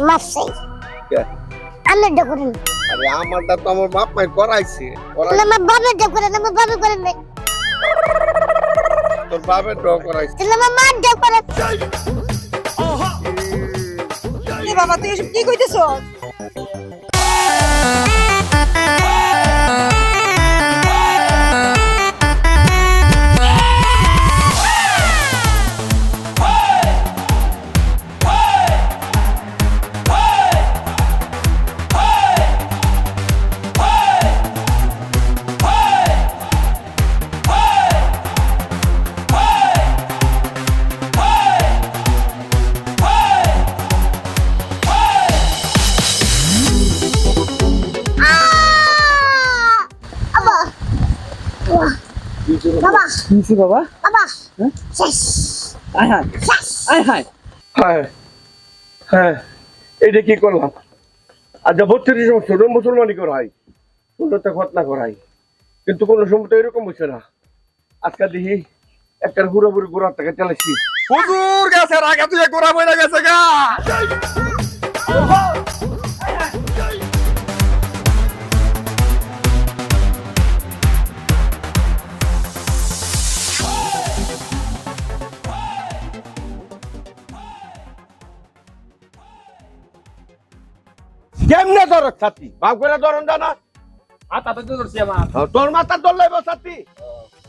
চাই কে? আমেরটা করেন আরে আমারটা তো আমার বাপ মাই করাইছে আমার বাবারটা করেন আমার বাবা করেন নাই। তোর বাপের ড্র করাইছে। তাহলে আমার বাবা তুই এসব কি কইতেছ বাবা। কিছি বাবা? বাবা। শেষ। আয় হায়। আয় হায়। হ্যাঁ। হ্যাঁ। এটা কি করলাম? আজ বত্রিশ বছর মুসলমানি করাই কোনোটা ঘটনা করাই কিন্তু কোনো সময় তো এরকম হচ্ছে না। আজকাল দেখি একটা হুড়াবুড়ি গোড়ার থেকে চালাইছি হুজুর গেছে আগে তুই গোড়া বইরা গেছে গা। কেমনে ধর ছাতি? বাপ করে ধরন জানা হাত হাতে ধরছি আমার। তোর মাথা তোর লাইব ছাতি।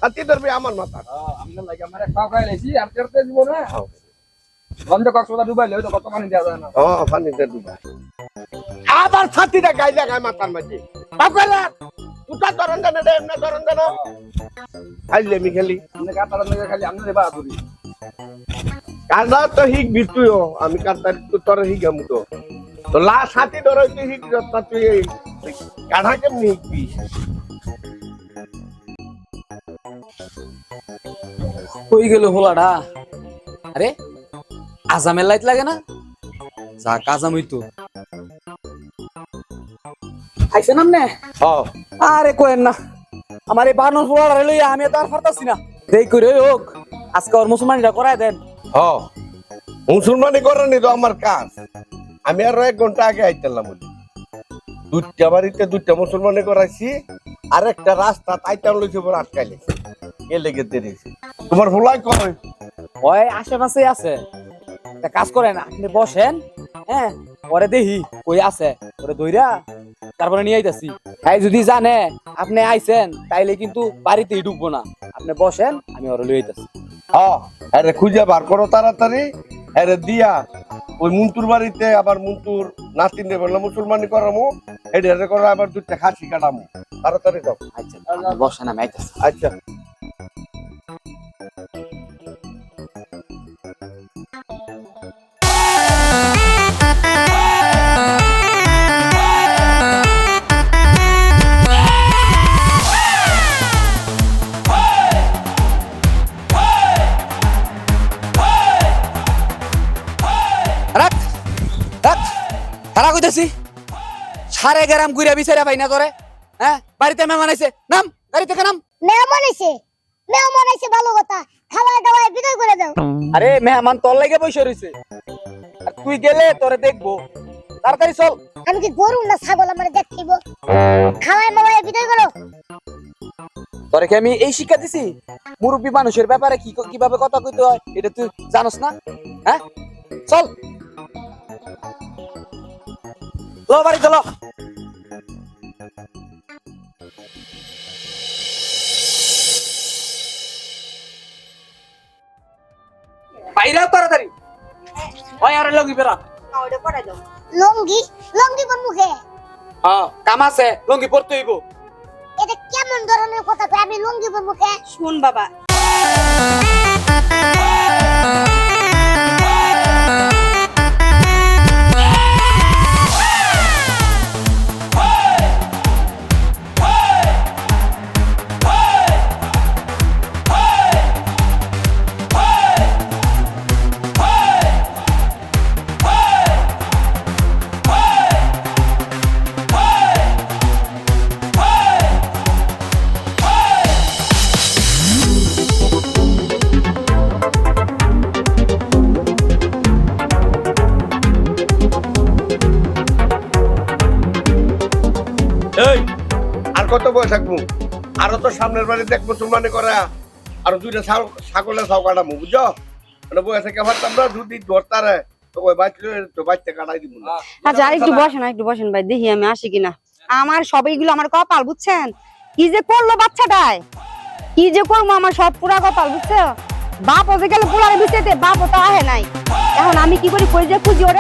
ছাতি ধরবি আমার মাথা লাগে আমার খাওয়া খাই লাইছি আর তেরতে দিব না। বন্ধ কক্সবাজার ডুবাইলে হয়তো কত পানি দেওয়া যায় না। ও পানিতে ডুবা আবার ছাতিটা গাইলে গায় মাথার মাঝে। বাপ করে উঠা ধরন জানা রে এমনি ধরন জানা খাইলে মি খেলি। আপনি কাটার লাগে খালি বা ধরি তো হিক আমি তো তোর হিগাম তো তো লা ছাতি ধর হিক যত্ন তুই কেমনি কই গেল হোলাডা? আরে আজামের লাইট লাগে না? যা কাজাম হইতো আমনে আরে কোয়েন না। আমার এই বানর হোলাডা লইয়া আমি তো আর পারতাছি না। দেই করে হোক আজকে ওর মুসলমানিটা করায় দেন। হ। মুসলমানি করেনি তো আমার কাজ। আমি আরও এক ঘণ্টা আগে আইতালাম দুইটা বাড়িতে দুইটা মুসলমানি করাইছি আর একটা রাস্তা আইতাম লইছে পর আটকাইলে কে লেগে দেরিছে তোমার হোলাই কয়? ওই আশেপাশে আছে। একটা কাজ করেন আপনি বসেন হ্যাঁ? পরে দেখি কই আছে। পরে দইরা তারপরে নিয়ে আইতাছি। তাই যদি জানে আপনি আইছেন তাইলে কিন্তু বাড়িতেই ঢুকবো না। আপনি বসেন আমি ওরে লই আইতাছি। হ্যাঁ আরে খুঁজে বার করো তাড়াতাড়ি। আরে দিয়া। ওই মুন্তুর বাড়িতে আবার মুন্তুর নাতিন দেবে মুসলমানি করামো এটা করে আবার দুইটা খাসি কাটামো তাড়াতাড়ি যাও আচ্ছা বসে না আচ্ছা। সারে গ্রাম ঘুরে বিচারে পাই না তোরে। হ্যাঁ? বাড়িতে মেহমান আইছে। নাম? গাড়ি থেকে নাম? মেহমান এসে মেহমান এসে ভালো কথা। খাওয়া দাওয়া বিদায় করে দাও। আরে মেহমান তোর লাগে বসে রইছে। আর তুই গেলে তোরে দেখব। তাড়াতাড়ি চল। আমি কি গরু না ছাগল আমার দেখিব? খাওয়াই মাওয়াই বিদায় করো। তোরে কি আমি এই শিক্ষা দিছি? মুরব্বী মানুষের ব্যাপারে কি কীভাবে কথা কইতে হয় এটা তুই জানোস না? হ্যাঁ? চল। লো বাড়ি চলো। বাইরে তাড়াতাড়ি। ওই আর লগি বেরা লঙ্গি? লঙ্গি কোন মুখে? হ্যাঁ কাম আছে লঙ্গি পরতে হইব। এটা কেমন ধরনের কথা আমি লঙ্গি পর মুখে? শুন বাবা। কত থাকব। আরও তো সামনের বাড়ি দেখ মুসলমানি করা। আর দুইটা ছাগল- ছাও কাটামু, বুঝছ? মানে থেকে না যদি ধরতারে আচ্ছা আমি আমার সবইগুলো আমার কপাল, বুঝছেন? কি যে করল বাচ্চাটায়? কি যে করব আমার সব পুরা কপাল, বুঝছ? বাপ ওকে গেলে পোলারে বাপ তো আহে নাই। এখন আমি কি করি যে খুঁজি ওরে?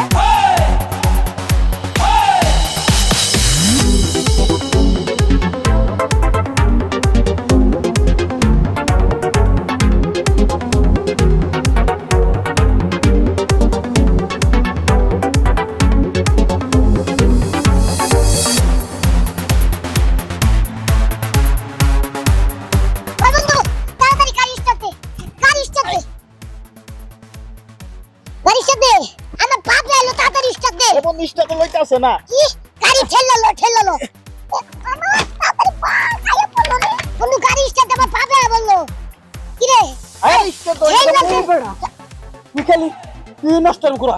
লইতাছে না। কি গাড়ি ঠেললো ঠেললো। স্টার্ট আমার বলল কি রে? আরে নিষ্ঠা তো ঠেল না। এটা ঠেল। তুই খালি তুই নষ্ট করা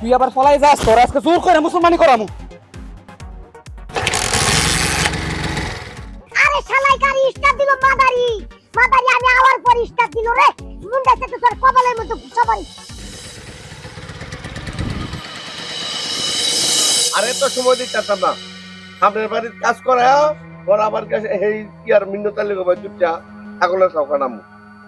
তুই আবার ফলাই যাস তোর আজকে জোর করে মুসলমানি করামু। আরে শালাই গাড়ি স্টার্ট দিল মাদারি। মাদারি আমি আওয়ার পর স্টার্ট দিল রে। মুন্ডা থেকে তোর কপালের মতো আরে তো সময় দিতে না। সামনের বাড়ির কাজ করা ওর আমার কাছে এই কি আর মিন্নতা লেগে ভাই দুটা ছাগলের ছাও কাটামু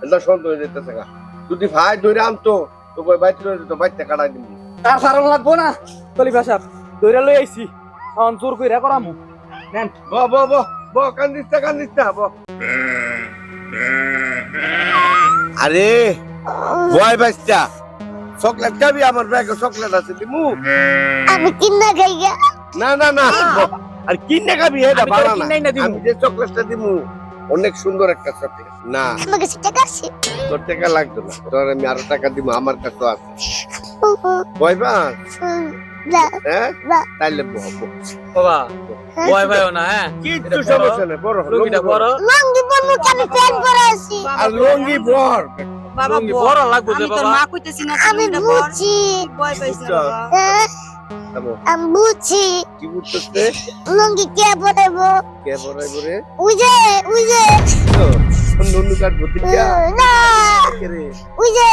এটা সন্দেহ হয়ে যেতেছে গা। যদি ভাই ধরে আনতো তো ওই বাচ্চা তো বাচ্চা কাটাই দিব তার সারণ লাগবো না খলিফা সাহেব। দইরা লই আইছি এখন জোর কইরা করামু। নেন। ব ব ব ব কান্দিস না কান্দিস না ব আরে ভয় বাচ্চা চকলেট খাবি আমার ব্যাগে চকলেট আছে দিমু আমি কিন্না খাই না না না আর কিনে খাবি এটা ভালো না না দিমু। আমি যে চকলেটটা দিমু অনেক সুন্দর একটা চকলেট। না। আমার কাছে টাকা আছে। তোর টাকা লাগতো না তোর আমি আরও টাকা দিমু আমার কাছে আছে। ভয় পাস? হ্যাঁ। তাইলে বহ বহ। বাবা ভয় পাইও না হ্যাঁ? কিচ্ছু সমস্যা নেই বড় লুঙ্গিটা লুঙ্গি বড়। বড় লঙ্গি বন্ধু আমি প্যান পরে আছি। আর লুঙ্গি বড় বাবা লুঙ্গি বড় লাগবো আমি তোর মা কইতেছি না আমি বুঝছি ভয় পাইছ না বুঝছ? বাবা। যাব। আমি বুঝছি কি বুঝতেছে? লঙ্গি কে পরাবো কে বড়াই বড়ে ওই যে ওই যে। নুনু কাট ভতিজা না। রে? ওই যে।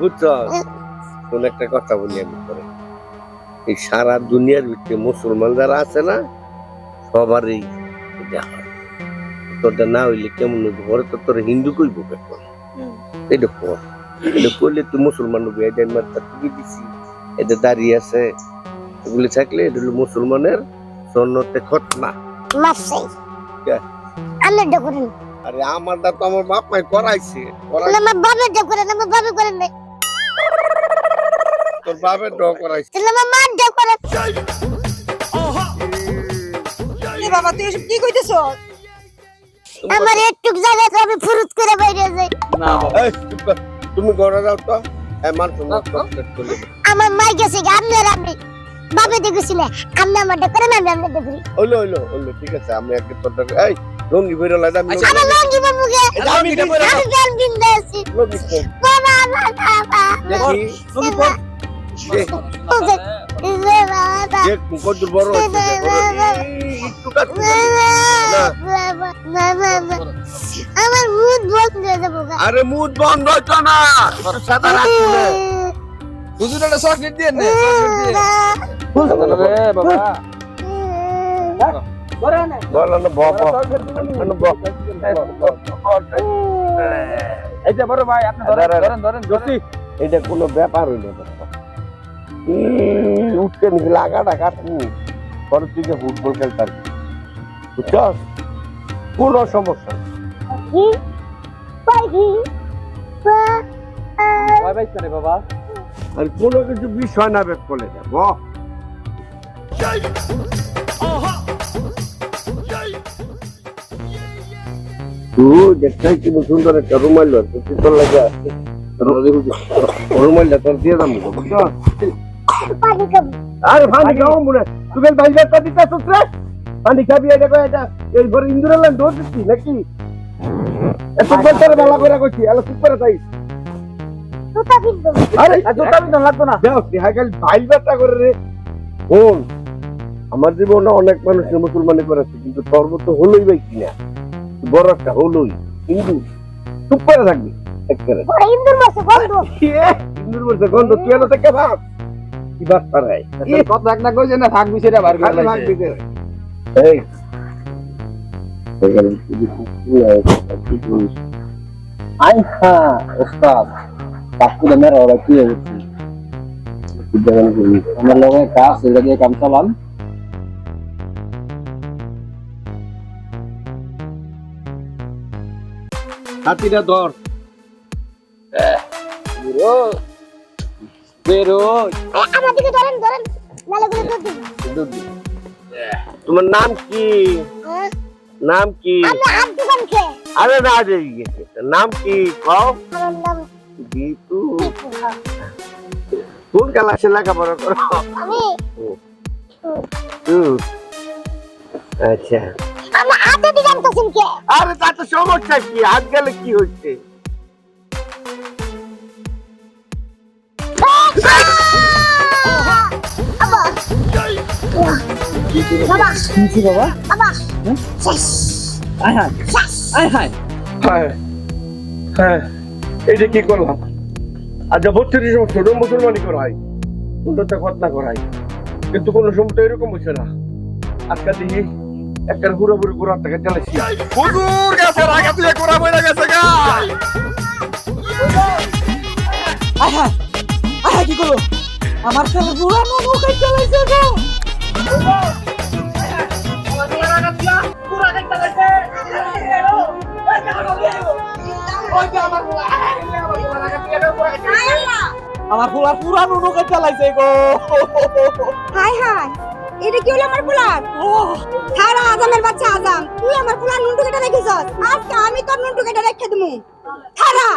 বুঝছ? কোন একটা কথা বলি আমি করে এই সারা দুনিয়ার ভিতরে মুসলমান যারা আছে না সবারই এটা হয় না হইলে কেমন হইব? ঘরে তো তোর হিন্দু কইব এখন এটা কর এটা করলে তুই মুসলমান হবি এটা মারটা তুই দিছি। এটা দাঁড়িয়ে আছে। এগুলি থাকলে এটা হলো মুসলমানের সন্ন্যতে খতনা? আমার ডা করেন আরে আমারটা তো আমার বাপ মাই করাইছে আমার বাবার ডা করেন আমার বাবা করেন নাই। তোর বাপের ড করাইছে। তাহলে আমার মার ডা করেন এ বাবা তুই এসব কি কইতেছো আমার একটু জায়গা তো আমি ফুরুত করে বাইরে যাই। না বাবা। এই, তুমি ঘরে যাও তো। এমন তোমার চকলেট করে। আমার মাই গেছে গা আমি আর আমি। বাবা দেখেছি না আমি আমার ডা করেন আমি ডা করি হইল হইল হইল ঠিক আছে আমি আগে তোর এই লঙ্গি বেরো লাইদা আমি আচ্ছা, আমার লঙ্গি এটা আমি আমি প্যান কিনতে আছি লঙ্গি। বাবা বাবা দেখি। বাবা দেখ। হচ্ছে দেখ, বড়। এই, একটু কাটতে আমার মুড বন্ধ হয়ে যাব গা। আরে মুড বন্ধ হইতো না একটু সাদা রাখতো না হুজুর একটা চকলেট দিয়ে নে রে বাবা করে না বলো না বাপ এই যে বড় ভাই আপনি ধরেন ধরেন ধরেন এটা কোনো ব্যাপার হইল না উঠতে নিয়ে লাগাটা কাটনি। পরে তুই যে ফুটবল খেলতাম বুঝছ কোনো সমস্যা বাবা? আর কোনো কিছু বিষয় না বের করে যাব দেখছাই সুন্দর একটা রুমাল তোর লাগে আছে তোর দিয়ে দাম বুঝছ পাখি খাব। আরে। পানি খাও মনে তুই বেল ভাই দিতে সুত্রে পানি খাবি এটা কই এটা এই ঘরে ইন্দুরের লাইন দৌড় দিচ্ছি নাকি? এত বছর বেলা করে কইছি এলা চুপ করে তাই জুতা কিনবো। আরে জুতা বিন্দন লাগতো না। যাও কি হাইকাল ভাইল বেটা করে রে। শোন আমার জীবনে অনেক মানুষের মুসলমানি করেছে কিন্তু তোর মতো হলোই ভাই কিনা। বড় একটা হলোই। হিন্দু চুপ করে থাকবি একেবারে ইন্দুর মাসে বন্ধু হিন্দুর মধ্যে গন্ধ তুই এলো থেকে ভাব। কি বাস পারাই কথা কইছে না বার করে লাইছে। এই? আই ওস্তাদ ওরা কি? আমার লগে কাজ এটা দিয়ে কাম চালান হাতিটা ধর বেরো আমার দিকে ধরেন ধরেন। নালে গুলো দুধ দিন তোমার নাম কি? হ্যাঁ? নাম কি? আরে না নাম কি? কও। বিটু হ্যাঁ। কোন ক্লাসে লেখাপড়া করো? আচ্ছা। আরে তাতে সমস্যা কি? হাত গেলে কি হচ্ছে? বাবা কি বাবা? বাবা শেষ। আয় হায়। আয় হায়। হ্যাঁ হ্যাঁ। এইটা কি করলাম? আজ বত্রিশ বছর মুসলমানি করাই সুন্দরটা খতনা করাই। কিন্তু কোনো সময় তো এরকম হচ্ছে না। আজকাল দেখি একটা পুরোপুরি ঘোরার থেকে চালাচ্ছি হুজুর গেছে রাগা তুই কোরা বইরা গেছে গা। আয় হায়। কি করল? আমার ছেলে পুরানো নৌকা চালাইছে গো। আমার ফুলার পুরানো নৌকা চালাইছে গো। High high. এটা কি হলো আমার পোলার? খারা আজামের বাচ্চা আজাম তুই আমার পোলার নুনটু কেটে রেখেছ আজকে আমি তোর নুনটু কেটে রেখে দিমু। খারা